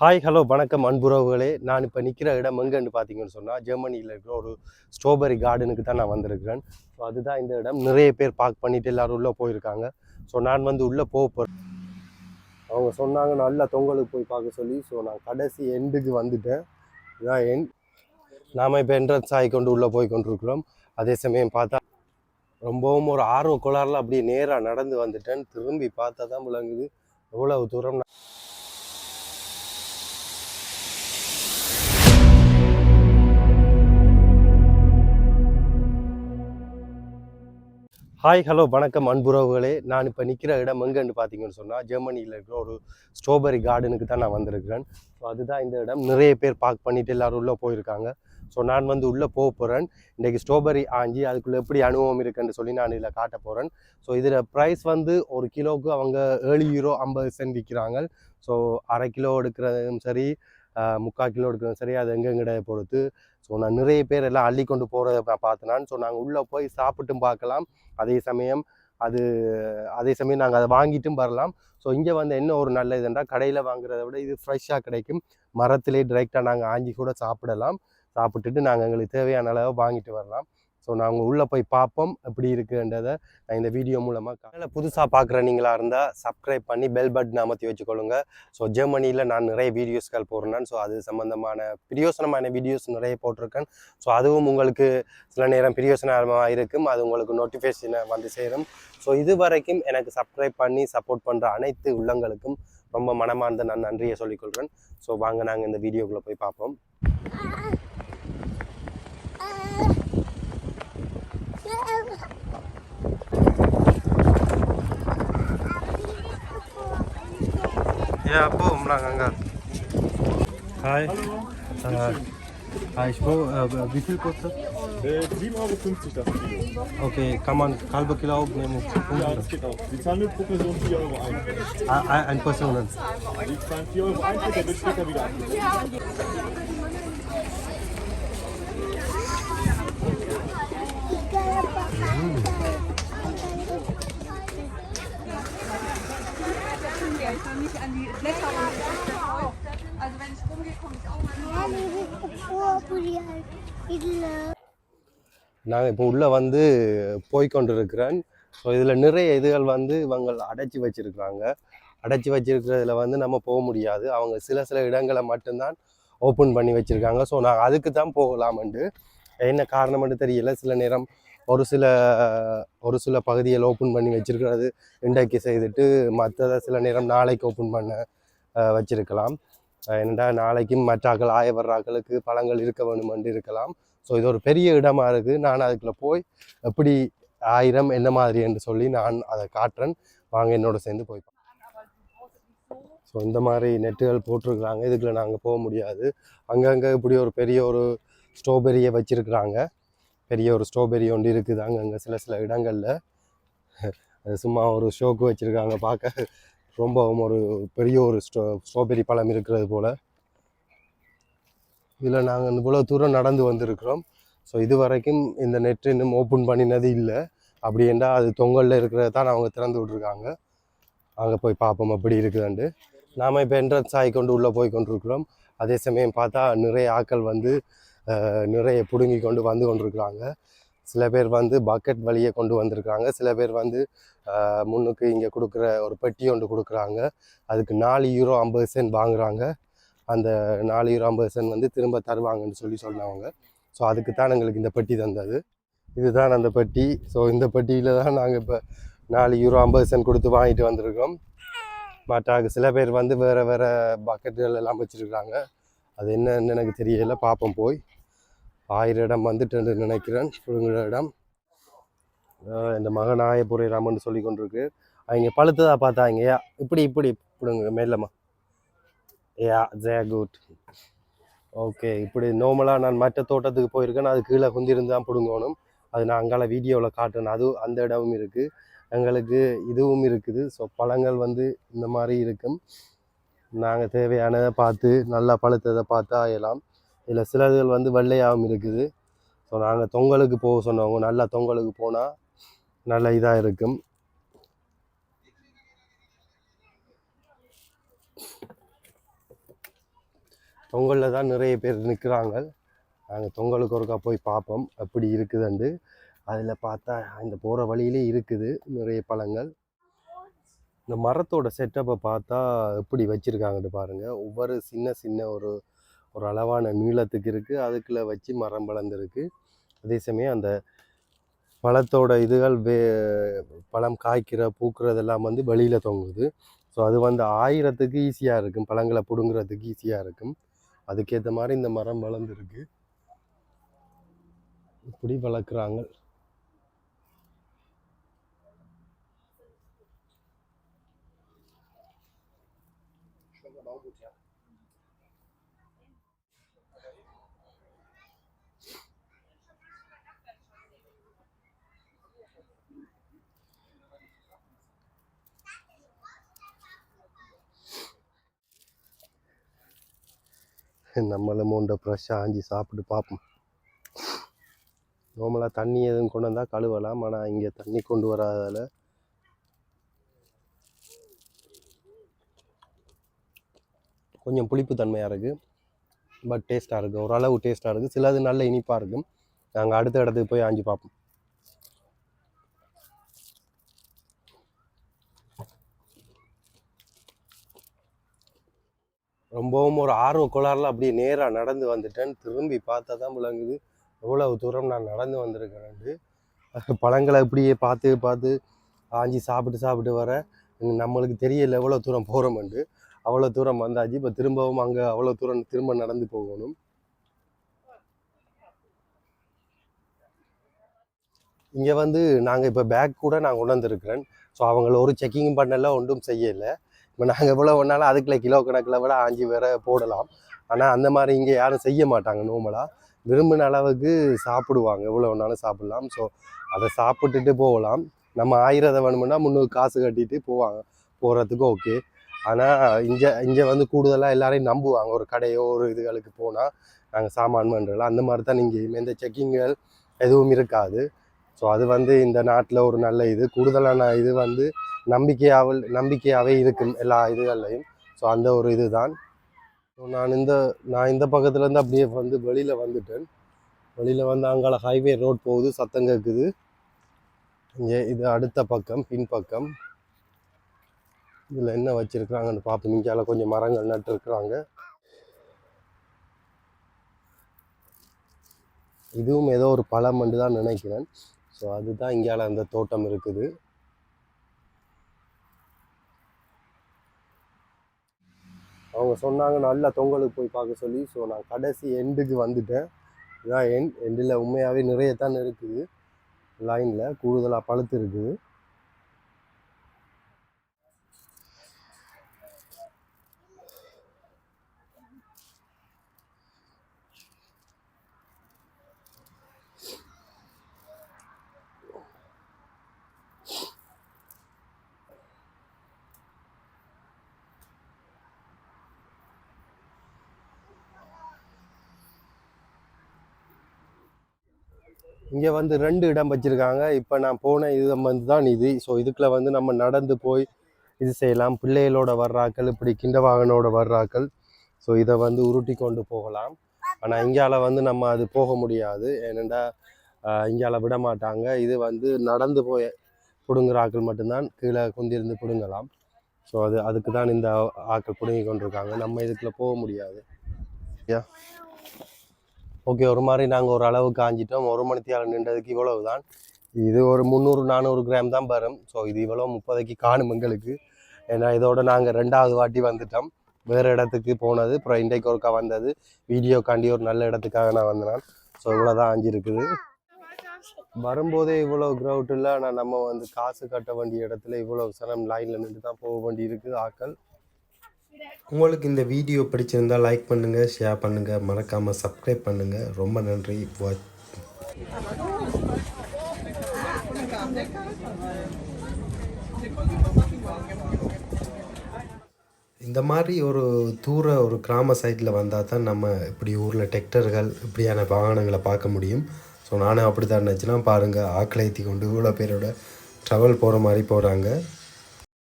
Hi hello வணக்கம் அன்புறவுகளே நான் இப்போ நிற்கிற இடம் எங்கன்னு பார்த்தீங்கன்னு சொன்னால் ஜெர்மனியில் இருக்கிற ஒரு ஸ்ட்ராபெரி கார்டனுக்கு தான் நான் வந்திருக்கிறேன். ஸோ அதுதான் இந்த இடம். நிறைய பேர் பார்க் பண்ணிட்டு எல்லாரும் உள்ளே போயிருக்காங்க. ஸோ நான் வந்து உள்ளே போக போகிறேன் அவங்க சொன்னாங்க நல்லா தொங்கலுக்கு போய் பார்க்க சொல்லி. ஸோ நான் கடைசி எண்டுக்கு வந்துட்டேன். இதான் என் நாம் இப்போ என்ட்ரன்ஸ் ஆகி கொண்டு உள்ளே போய் கொண்டிருக்கிறோம். அதே சமயம் பார்த்தா ரொம்பவும் ஒரு ஆர்வ குளாரில் அப்படியே நேராக நடந்து வந்துட்டேன். திரும்பி பார்த்தா தான் விளங்குது. எவ்வளவு தூரம் ஹாய் ஹலோ வணக்கம் அன்புறவுகளே நான் இப்போ நிற்கிற இடம் எங்கேன்னு பார்த்தீங்கன்னு சொன்னால் ஜெர்மனியில் இருக்கிற ஒரு ஸ்ட்ராபெரி கார்டனுக்கு தான் நான் வந்திருக்கிறேன். ஸோ அதுதான் இந்த இடம். நிறைய பேர் பார்க் பண்ணிட்டு எல்லாரும் உள்ளே போயிருக்காங்க. ஸோ நான் வந்து உள்ளே போக போகிறேன் இன்றைக்கி ஸ்ட்ராபெரி ஆஞ்சி அதுக்குள்ளே எப்படி அனுபவம் இருக்குன்னு சொல்லி நான் இதில் காட்ட போகிறேன் ஸோ இதில் ப்ரைஸ் வந்து ஒரு கிலோவுக்கு அவங்க ஏழு யூரோ ஐம்பது சென்ட் விற்கிறாங்க ஸோ அரை கிலோ எடுக்கிறதும் சரி முக்கால் கிலோ எடுக்கணும் சரி அது எங்கெங்கட பொறுத்து ஸோ நான் நிறைய பேர் எல்லாம் அள்ளி கொண்டு போகிறத நான் ஸோ நாங்கள் உள்ளே போய் சாப்பிட்டும் பார்க்கலாம் அதே சமயம் அது அதே சமயம் நாங்கள் அதை வாங்கிட்டும் வரலாம். ஸோ இங்கே வந்து என்ன ஒரு நல்ல இதுன்றா கடையில் வாங்குறத விட இது ஃப்ரெஷ்ஷாக கிடைக்கும். மரத்திலே டைரெக்டாக நாங்கள் ஆஞ்சி கூட சாப்பிடலாம். சாப்பிட்டுட்டு நாங்கள் எங்களுக்கு தேவையான அளவு வாங்கிட்டு வரலாம். ஸோ நாங்கள் உள்ளே போய் பார்ப்போம் எப்படி இருக்குன்றதை நான் இந்த வீடியோ மூலமாக காலையில் புதுசாக பார்க்குற நீங்களாக இருந்தால் சப்ஸ்கிரைப் பண்ணி பெல் பட்டன் அமர்த்தி வச்சுக்கொள்ளுங்க. ஸோ ஜெர்மனியில் நான் நிறைய வீடியோஸ்கள் போடுறேன். ஸோ அது சம்மந்தமான பிரியோசனமான வீடியோஸ் நிறைய போட்டிருக்கேன். ஸோ அதுவும் உங்களுக்கு சில நேரம் பிரியோசனமாக இருக்கும். அது உங்களுக்கு நோட்டிஃபிகேஷனை வந்து சேரும். ஸோ இது வரைக்கும் எனக்கு சப்ஸ்கிரைப் பண்ணி சப்போர்ட் பண்ணுற அனைத்து உள்ளங்களுக்கும் ரொம்ப மனமார்ந்த நான் நன்றியை சொல்லிக்கொள்கிறேன். ஸோ வாங்க நாங்கள் இந்த வீடியோக்குள்ளே போய் பார்ப்போம் Ja, boom, lang hanggang. Hi. Äh, hi, ich wo, äh, wie viel kostet? Äh, 7,50 Euro das Kilo. Okay, kann man halbe Kilo aufnehmen? Ja, das geht auch. Sie zahlen nur pro Person 4 Euro ein. Ein, ein Personen. Sie zahlen 4 Euro Eintritt, der wird später wieder abgezogen. Nicht an die Blätter und Also wenn ich rumgehe, komme ich auch mal. நாங்கள் இப்போ உள்ளே வந்து போய்க்கொண்டிருக்கிறேன். So இதில் நிறைய இதுகள் வந்து இவங்க அடைச்சி வச்சிருக்கிறாங்க. அடைச்சி வச்சிருக்கிறதுல வந்து நம்ம போக முடியாது. அவங்க சில சில இடங்களை மட்டும்தான் ஓப்பன் பண்ணி வச்சுருக்காங்க. ஸோ நாங்கள் அதுக்கு தான் போகலாமண்டு. என்ன காரணம்னு தெரியல. சில நேரம் ஒரு சில ஒரு சில பகுதியில் ஓப்பன் பண்ணி வச்சுருக்கிறது. இன்றைக்கு செய்துட்டு மற்றதை சில நேரம் நாளைக்கு ஓப்பன் பண்ண வச்சுருக்கலாம். வச்சிருக்கலாம் என்னடா நாளைக்கும் மற்றாக்கள் ஆய வர்றாக்களுக்கு பழங்கள் இருக்க வேணுமென்று இருக்கலாம். ஸோ இது ஒரு பெரிய இடமா இருக்குது நான் அதுக்குள்ள போய் எப்படி ஆயிரம் என்ன மாதிரி என்று சொல்லி நான் அதை காட்டுறேன். வாங்க என்னோட சேர்ந்து போய் ஸோ இந்த மாதிரி நெட்டுகள் போட்டிருக்கிறாங்க. இதுக்குள்ள நாங்கள் போக முடியாது. அங்கங்கே இப்படி ஒரு பெரிய ஒரு ஸ்ட்ராபெரியை வச்சிருக்கிறாங்க. பெரிய ஒரு ஸ்ட்ராபெரி ஒன்று இருக்குது. அங்கங்கே சில சில இடங்களில். அது சும்மா ஒரு ஷோக்கு வச்சுருக்காங்க. பார்க்க ரொம்பவும் ஒரு பெரிய ஒரு ஸ்ட்ரா ஸ்ட்ராபெரி பழம் இருக்கிறது போல். இதில் நாங்கள் இவ்வளோ தூரம் நடந்து வந்திருக்கிறோம். ஸோ இது வரைக்கும் இந்த நெட் இன்னும் ஓப்பன் பண்ணினது இல்லை. அப்படி என்றால் அது தொங்கலில் இருக்கிறத தான் அவங்க திறந்து விட்ருக்காங்க அங்கே போய் பார்ப்போம் அப்படி இருக்குதுண்டு நாம் இப்போ என்ட்ரன்ஸ் ஆகி கொண்டு உள்ளே போய் கொண்டிருக்கிறோம் அதே சமயம் பார்த்தா நிறைய ஆட்கள் வந்து நிறைய பிடுங்கி கொண்டு வந்து கொண்டிருக்கிறாங்க. சில பேர் வந்து பக்கெட் வழியை கொண்டு வந்திருக்காங்க சில பேர் வந்து முன்னுக்கு இங்கே கொடுக்குற ஒரு பெட்டி ஒன்று கொடுக்குறாங்க. அதுக்கு நாலு யூரோ ஐம்பது சென்ட் வாங்குறாங்க. அந்த நாலு யூரோ ஐம்பது சென்ட் வந்து திரும்ப தருவாங்கன்னு சொல்லி சொன்னவங்க. ஸோ அதுக்கு தான் எங்களுக்கு இந்த பெட்டி தந்தது. இதுதான் அந்த பெட்டி. ஸோ இந்த பெட்டியில் தான் நாங்கள் இப்போ நாலு யூரோ ஐம்பது சென்ட் கொடுத்து வாங்கிட்டு வந்திருக்கோம். மற்ற சில பேர் வந்து வேறு வேறு பக்கெட்டுகள் எல்லாம் வச்சுருக்காங்க அது என்னன்னு எனக்கு தெரியல. பார்ப்போம் போய். ஆயிரம் இடம் வந்துட்டு நினைக்கிறேன். புடுங்குற இடம். இந்த மகன் ஆயப்புரைராமன்னு சொல்லி கொண்டிருக்கு. அவங்க பழுத்ததா பார்த்தாங்க ஏ இப்படி இப்படி பிடுங்க மேலமா ஏ ஜே குட் ஓகே இப்படி நார்மலாக நான் மற்ற தோட்டத்துக்கு போயிருக்கேன். அது கீழே குந்திருந்து தான் பிடுங்கணும். அது நான் அங்கால வீடியோவில் காட்டணும் அது அந்த இடமும் இருக்குது எங்களுக்கு இதுவும் இருக்குது. ஸோ பழங்கள் வந்து இந்த மாதிரி இருக்கும். நாங்கள் தேவையானதை பார்த்து நல்லா பழுத்ததை பார்த்து ஆயலாம். இதில் சிலதுகள் வந்து வெள்ளையாகவும் இருக்குது. ஸோ நாங்கள் தொங்கலுக்கு போக சொன்னவங்க நல்லா தொங்கலுக்கு போனால் நல்ல இதாக இருக்கும். தொங்கலில் தான் நிறைய பேர் நிற்கிறாங்க நாங்கள் தொங்கலுக்கு ஒருக்கா போய் பார்ப்போம் அப்படி இருக்குதுண்டு அதில் பார்த்தா இந்த போகிற வழியிலே இருக்குது நிறைய பழங்கள். இந்த மரத்தோட செட்டப்பை பார்த்தா எப்படி வச்சுருக்காங்கன்ட்டு பாருங்கள் ஒவ்வொரு சின்ன சின்ன ஒரு ஒரு அளவான நீளத்துக்கு இருக்குது அதுக்குள்ளே வச்சு மரம் வளர்ந்துருக்கு. அதே சமயம் அந்த பழத்தோட இதுகள் வே பழம் காய்க்கிற பூக்கிறதெல்லாம் வந்து வெளியில் தொங்குது. ஸோ அது வந்து ஆயிரத்துக்கு ஈஸியாக இருக்கும். பழங்களை பிடுங்குறதுக்கு ஈஸியாக இருக்கும். அதுக்கேற்ற மாதிரி இந்த மரம் வளர்ந்துருக்கு. இப்படி வளர்க்குறாங்க. நம்மளும் உண்டை ஃப்ரெஷ்ஷாக ஆஞ்சி சாப்பிட்டு பார்ப்போம். நார்மலாக தண்ணி எதுவும் கொண்டு வந்தால் கழுவலாம். ஆனால் இங்கே தண்ணி கொண்டு வராதால் கொஞ்சம் புளிப்பு தன்மையாக இருக்குது பட் டேஸ்ட்டாக இருக்குது ஓரளவு டேஸ்ட்டாக இருக்குது சிலது நல்ல இனிப்பாக இருக்கும். நாங்கள் அடுத்த இடத்துக்கு போய் ஆஞ்சி பார்ப்போம். ரொம்பவும் ஒரு ஆர்வ கோளாறுல அப்படியே நேராக நடந்து வந்துட்டேன். திரும்பி பார்த்தா தான் விளங்குது. எவ்வளவு தூரம் நான் நடந்து வந்திருக்கிறேன் பழங்களை இப்படியே பார்த்து பார்த்து ஆஞ்சி சாப்பிட்டு சாப்பிட்டு வர நம்மளுக்கு தெரியல எவ்வளோ தூரம் போகிறோம்ண்டு அவ்வளோ தூரம் வந்தாச்சு. இப்போ திரும்பவும் அங்கே அவ்வளோ தூரம் திரும்ப நடந்து போகணும். இங்கே வந்து நாங்கள் இப்போ பேக் கூட நான் கொண்டு வந்திருக்கிறேன். ஸோ அவங்கள ஒரு செக்கிங் பண்ணல ஒன்றும் செய்யலை. இப்போ நாங்கள் எவ்வளோ வேணாலும் அதுக்குள்ள கிலோ கணக்கில் விட ஆஞ்சி வேற போடலாம். ஆனால் அந்த மாதிரி இங்கே யாரும் செய்ய மாட்டாங்க நோமலாக விரும்பின அளவுக்கு சாப்பிடுவாங்க. எவ்வளோ வேணாலும் சாப்பிடலாம். ஸோ அதை சாப்பிட்டுட்டு போகலாம். நம்ம ஆயிரதை வேணுமுன்னா முந்நூறு காசு கட்டிட்டு போவாங்க. போகிறதுக்கு ஓகே ஆனால் இங்கே இங்கே வந்து கூடுதலாக எல்லாரையும் நம்புவாங்க. ஒரு கடையோ ஒரு இதுகளுக்கு போனால் நாங்கள் சாமான் பண்ணுறலாம் அந்த மாதிரி தான் நீங்கள் எந்த செக்கிங்கள் எதுவும் இருக்காது. ஸோ அது வந்து இந்த நாட்டில் ஒரு நல்ல இது. கூடுதலான இது வந்து நம்பிக்கையாவ நம்பிக்கையாகவே இருக்கும் எல்லா இதுகள்லையும். ஸோ அந்த ஒரு இதுதான். ஸோ நான் இந்த நான் இந்த பக்கத்துலேருந்து அப்படியே வந்து வெளியில் வந்துட்டேன். வெளியில் வந்து அங்கால ஹைவே ரோட் போகுது சத்தம் கேட்குது இங்கே இது அடுத்த பக்கம் பின்பக்கம் இதில் என்ன வச்சுருக்குறாங்கன்னு பார்ப்போம். இங்கால கொஞ்சம் மரங்கள் நட்டுருக்குறாங்க. இதுவும் ஏதோ ஒரு பழம் தான் நினைக்கிறேன். ஸோ அதுதான் இங்கால அந்த தோட்டம் இருக்குது. அவங்க சொன்னாங்க நல்லா தொங்கலுக்கு போய் பார்க்க சொல்லி. ஸோ நான் கடைசி எண்டுக்கு வந்துட்டேன். இதான் எண்ட் எண்டில் உண்மையாகவே நிறைய தான் இருக்குது. லைனில் கூடுதலாக பழுத்து இருக்குது இங்கே வந்து ரெண்டு இடம் வச்சுருக்காங்க. இப்போ நான் போன இது வந்து தான் இது. ஸோ இதுக்குள்ள வந்து நம்ம நடந்து போய் இது செய்யலாம். பிள்ளைகளோட வர்றாக்கள் இப்படி கிண்ட வாகனோட வர்றாக்கள். ஸோ இதை வந்து உருட்டி கொண்டு போகலாம். ஆனால் இங்கால வந்து நம்ம அது போக முடியாது. ஏனெண்டா இங்கால விட மாட்டாங்க. இது வந்து நடந்து போய் பிடுங்குற ஆக்கள் மட்டும்தான் கீழே குந்திருந்து பிடுங்கலாம். ஸோ அது அதுக்கு தான் இந்த ஆக்கள் பிடுங்கி கொண்டிருக்காங்க. நம்ம இதுக்குள்ள போக முடியாது. யா ஓகே ஒரு மாதிரி நாங்கள் ஒரு அளவு காஞ்சிட்டோம். ஒரு மணித்தியால் நின்றதுக்கு இவ்வளவு தான் இது ஒரு முந்நூறு நானூறு கிராம் தான் வரும். ஸோ இது இவ்வளோ முப்பதைக்கு காணும் எங்களுக்கு. ஏன்னா இதோட நாங்கள் ரெண்டாவது வாட்டி வந்துட்டோம். வேறு இடத்துக்கு போனது. அப்புறம் இன்றைக்கு ஒருக்கா வந்தது. வீடியோக்காண்டி ஒரு நல்ல இடத்துக்காக நான் வந்தேன். ஸோ இவ்வளோ தான் அஞ்சிருக்குது வரும்போதே இவ்வளோ க்ரௌட் இல்லை. ஆனால் நம்ம வந்து காசு கட்ட வேண்டிய இடத்துல இவ்வளோ சனம் லைனில் நின்று தான் போக வேண்டி இருக்குது ஆக்கள். உங்களுக்கு இந்த வீடியோ பிடிச்சிருந்தால் லைக் பண்ணுங்கள் ஷேர் பண்ணுங்கள் மறக்காமல் சப்ஸ்கிரைப் பண்ணுங்கள் ரொம்ப நன்றி. வாட்ச் இந்த மாதிரி ஒரு தூர ஒரு கிராம சைட்டில் வந்தால் தான் நம்ம இப்படி ஊரில் டெக்டர்கள் இப்படியான வாகனங்களை பார்க்க முடியும். ஸோ நானும் அப்படி தான் நினச்சினா. பாருங்கள் ஆக்களை ஏற்றி கொண்டு இவ்வளோ பேரோட ட்ராவல் போகிற மாதிரி போகிறாங்க